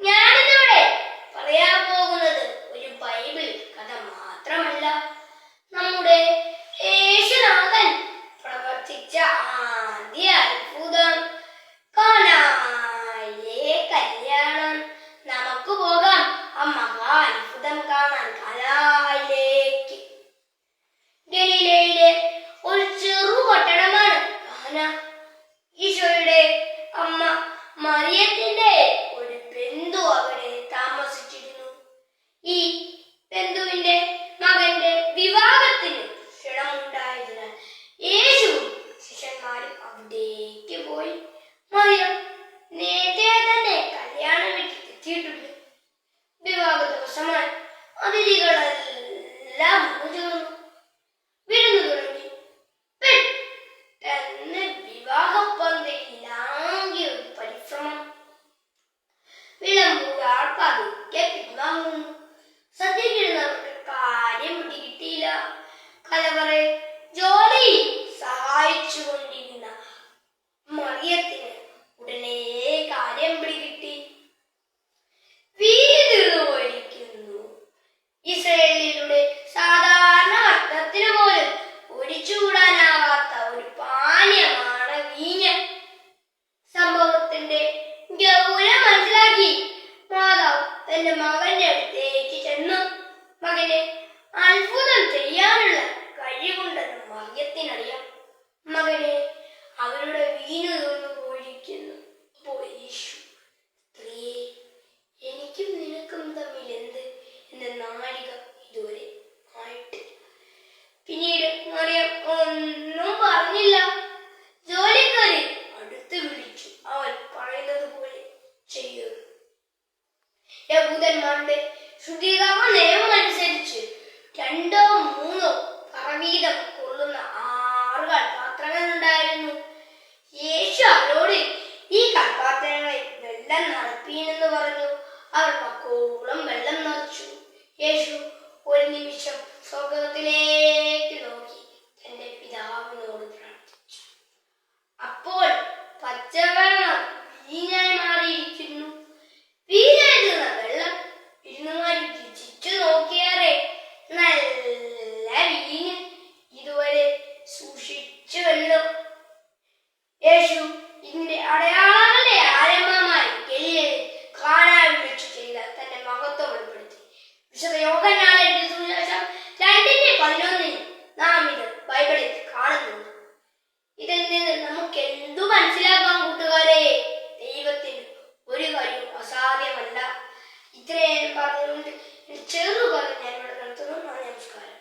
ഞാനിന്നിവിടെ പറയാൻ പോകുന്നത് ഒരു ബൈബിൾ കഥ മാത്രമല്ല. അതിഥികളെല്ലാം ചേർന്നു ചെയ്യാനുള്ള സ്ത്രീയെ എനിക്കും നിനക്കും തമ്മിൽ എന്ത് എന്ന നാഴിക ഇതുവരെ യഹൂദന്മാരുടെ നിയമമനുസരിച്ച് നിയമം രണ്ടോ മൂന്നോ പറവീതം കൊള്ളുന്ന ആറ് കൽപാത്രങ്ങളുണ്ടായിരുന്നു യേശു അവരോട് ഈ കൽപാത്രങ്ങളിൽ വെള്ളം നടപ്പീനെന്ന് പറഞ്ഞു. അവർ പക്കോളം വെള്ളം നിറച്ചു. യേശു ഒരു നിമിഷം സ്വർഗത്തിലേക്ക് വിശുദ്ധ യോഗനാണ് എഴുതിയ സുവിശേഷം രണ്ടിന്റെ പതിനൊന്നിന് നാം ഇത് ബൈബിളിൽ കാണുന്നുണ്ട് ഇതിൽ നിന്ന് നമുക്ക് എന്തു മനസ്സിലാക്കാം കൂട്ടുകാരെ? ദൈവത്തിന് ഒരു കാര്യം അസാധ്യമല്ല. ഇത്രയും പറഞ്ഞുകൊണ്ട് ചെറു ഞാൻ ഇവിടെ നിർത്തുന്നു. നമസ്കാരം.